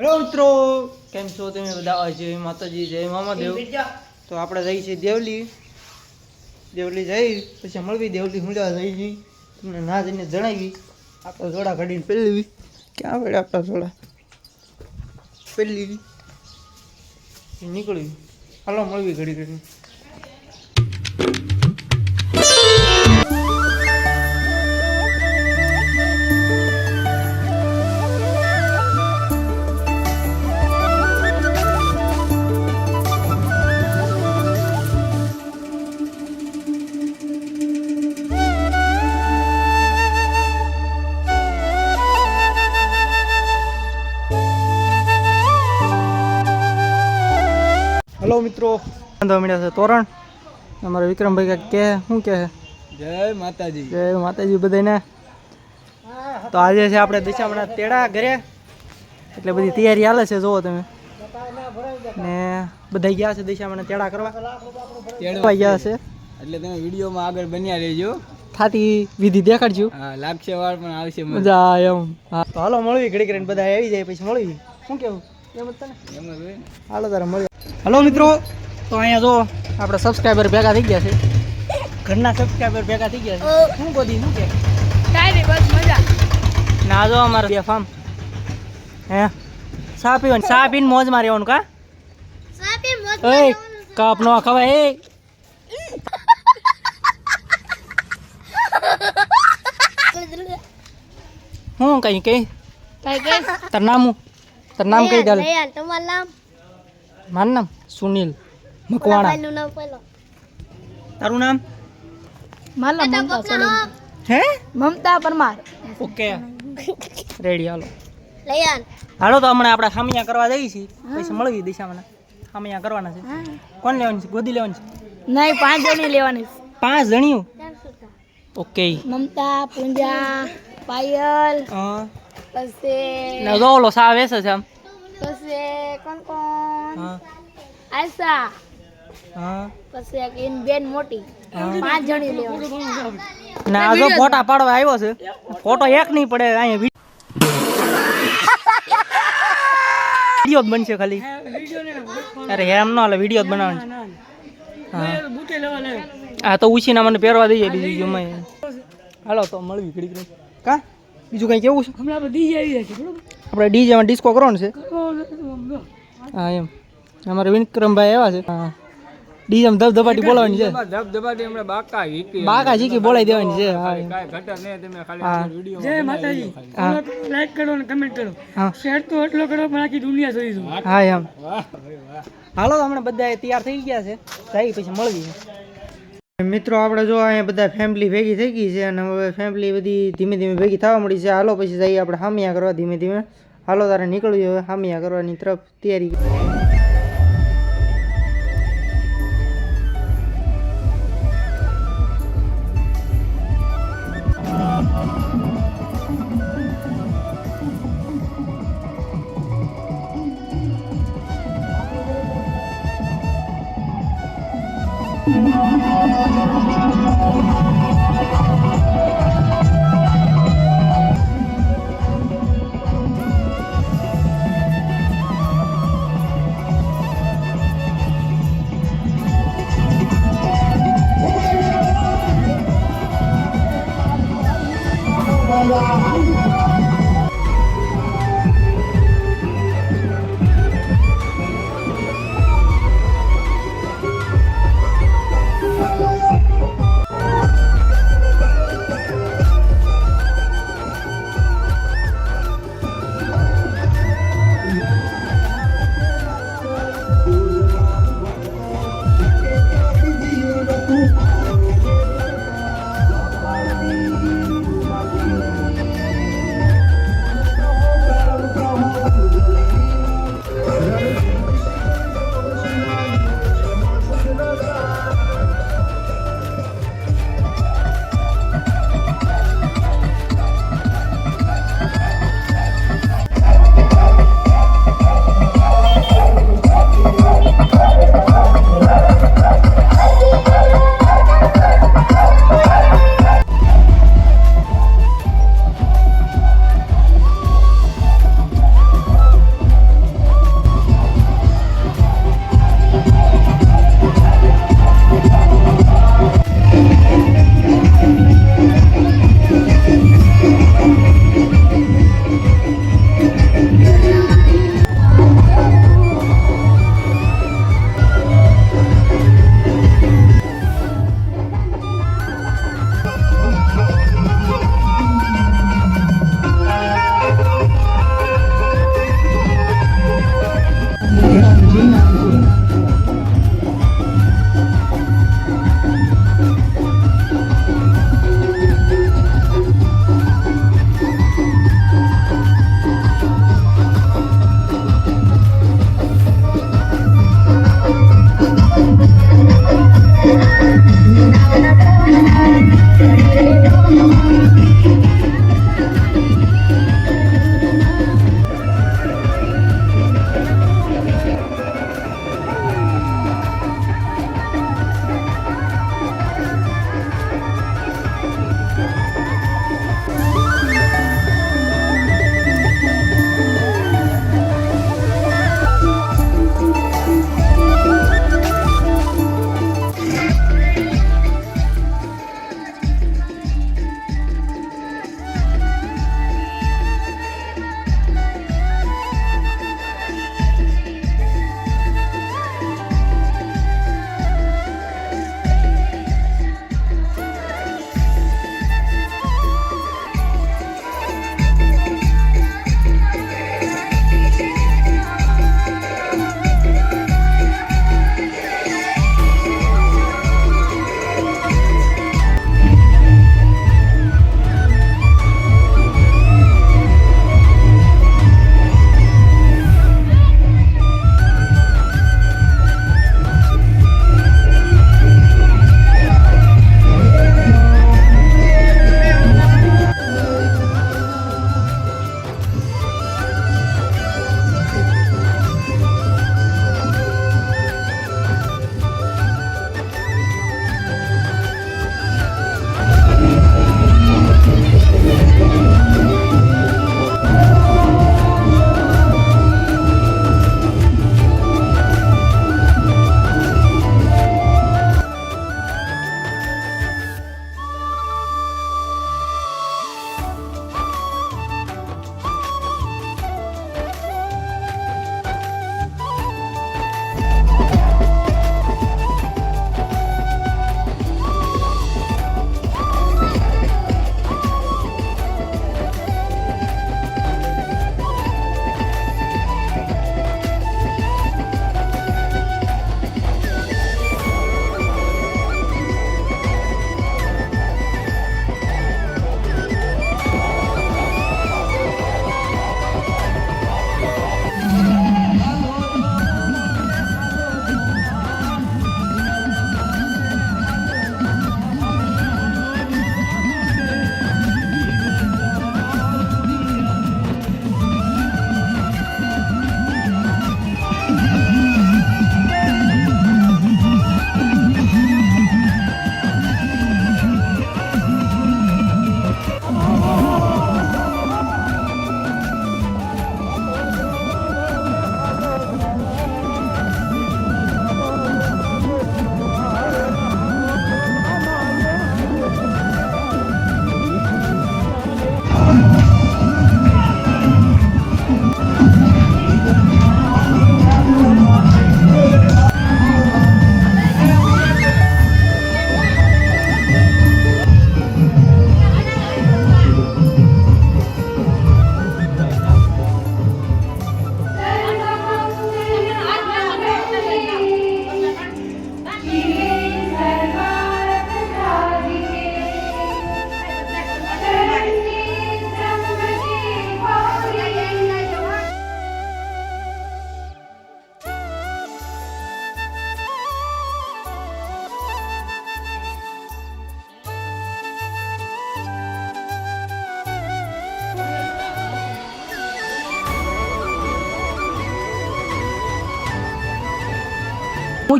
Hello મિત્રો કેમ છો તમે બધા? જય માતાજી જય મામાદેવ. તો આપણે જઈ છીએ દેવલી. દેવલી જઈ પછી મળવી. દેવલી મૂલ્યા જઈ જઈ તમને ના જઈને જણાવી. આપણા જોડા કાઢીને પેલી ક્યાં પડે આપણા જોડા? પેલી નીકળવી હાલો મળવી ઘડી ઘડી મિત્રો બાંધવા મળ્યા છે તોરણ. અમારા વિક્રમભાઈ કે શું કે જય માતાજી. જય માતાજી બધાને. તો આજે છે આપણે દિશામણા તેડા ઘરે. એટલે બધી તૈયારી હાલે છે જુઓ તમે. ને બધા ગયા છે દિશામણા તેડા કરવા. તેડવા. ગયા છે. એટલે તમે વિડીયોમાં આગળ બન્યા રહેજો. થાતી વિધિ દેખાડજો. હા લાગશે વાર પણ આવશે મજા. એમ. હા. તો હાલો મળવી ઘડી કરીને બધા આવી જાય પછી મળવી શું કેવું? એમ જ તને? એમ જ હાલો તારે મળીએ. હલો મિત્રો તો અહીંયા જો આપણે સબસ્ક્રાઈબર ભેગા થઈ ગયા છે. ઘરના સબસ્ક્રાઈબર ભેગા થઈ ગયા છે. શું ગોદી શું કે? ના જો અમારે બે ફાર્મ હે? સા પીવાની સા પીને મોજ મારી આવવાનું કા એ કાપ નો ખવાય એ. હું કઈ કઈ? તાર નામ તાર નામ કઈ ડાલ મારું નામ સુનિલ મકવાણા. તારું નામ? હે? મમતા પરમાર ઓકે. રેડી હાલો. હાલો તો હમણાં આપણે ખામિયા કરવા જઈએ છીએ. પૈસા મળવી દિશામાં ખામિયા કરવાના છે. કોણ લેવાની છે? ગોદી લેવાની છે? નહીં પાંચ જણી લેવાની પાંચ જણીઓ ઓકે. મમતા પૂંજા પાયલ હા. પછી ને જો ઓલો સા વેસે છે આમ. પછી કોણ કોણ? આશા હા. પછી એક ઇન બેન મોટી. પાંચ જણી લેવા. ના આ જો ફોટા પાડવા આવ્યો છે. ફોટો એક નહીં પડે અહીંયા વીડિયો જ બનશે ખાલી. અરે એમ ન હાલે વીડિયો જ બનાવવાનો છે. હા. તો ઉછીના મને પહેરવા દઈએ બીજું જમાય હાલો તો મળવી ઘડી ઘડી કા? બીજું કઈ કેવું છે? આપણે ડીજેમાં ડિસ્કો કરવાનો છે. હા એમ. અમારે વિક્રમભાઈ આવ્યા છે. હા. ડીજેમાં ધબધબાટી બોલાવાની છે. ધબધબાટી હમણાં બાકા હીકી બાકા હીકી બોલાવી દેવાની છે હા કાઈ ઘટે નહીં તમે ખાલી વિડીયોમાં હા. લાઈક કરો અને કમેન્ટ કરો. હા. શેર તો એટલો કરો પણ આખી દુનિયા જોઈ દો હા એમ. વાહ ભાઈ વાહ. હાલો હમણાં બધા તૈયાર થઈ ગયા છે. જાય પછી મળવી મિત્રો આપણે જો અહીંયા બધા ફેમિલી ભેગી થઈ ગઈ છે અને હવે ફેમિલી બધી ધીમે ધીમે ભેગી થવા મળી છે. હાલો પછી જઈએ આપણે હામિયા કરવા ધીમે ધીમે. Halo Darren Nicole yo kami agar wani trap tiari.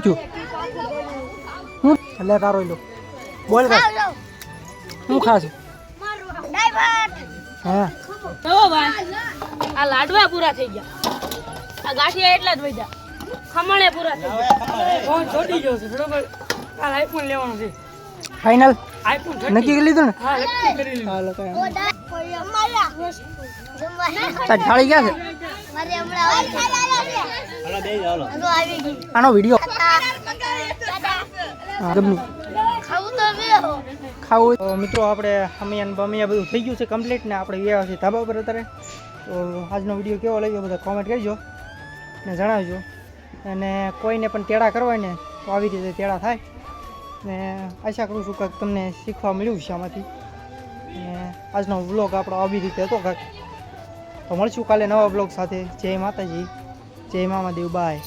છું. હું એટલે તારો લો. બોલ હું ખાશું? હા. જો ભાઈ આ લાડવા પૂરા થઈ ગયા. આ ગાંઠિયા એટલા જ વધ્યા. ખમણે પૂરા થઈ ગયા. ફોન છોટી ગયો છે બરોબર? કાલ આઈફોન લેવાનો છે. ફાઇનલ? આઈફોન નક્કી કરી લીધું ને? હા નક્કી કરી લીધું. હાલો કાંઈ થાળી ક્યાં છે? આનો વીડિયો. ગમ્યું ખાવું તો મિત્રો આપણે અમિયાન બમિયા બધું થઈ ગયું છે કમ્પ્લીટ ને આપણે ગયા છીએ ધાબા પર અત્યારે. તો આજનો વીડિયો કેવો લાગ્યો બધા કોમેન્ટ કરજો ને જણાવજો. અને કોઈને પણ તેડા કરવા ને તો આવી રીતે તેડા થાય. ને આશા કરું છું કે તમને શીખવા મળ્યું છે આમાંથી. ને આજનો વ્લોગ આપણો આવી રીતે હતો કાંઈક. તો મળશું કાલે નવા બ્લોગ સાથે. જય માતાજી. જય મામાદેવ. બાય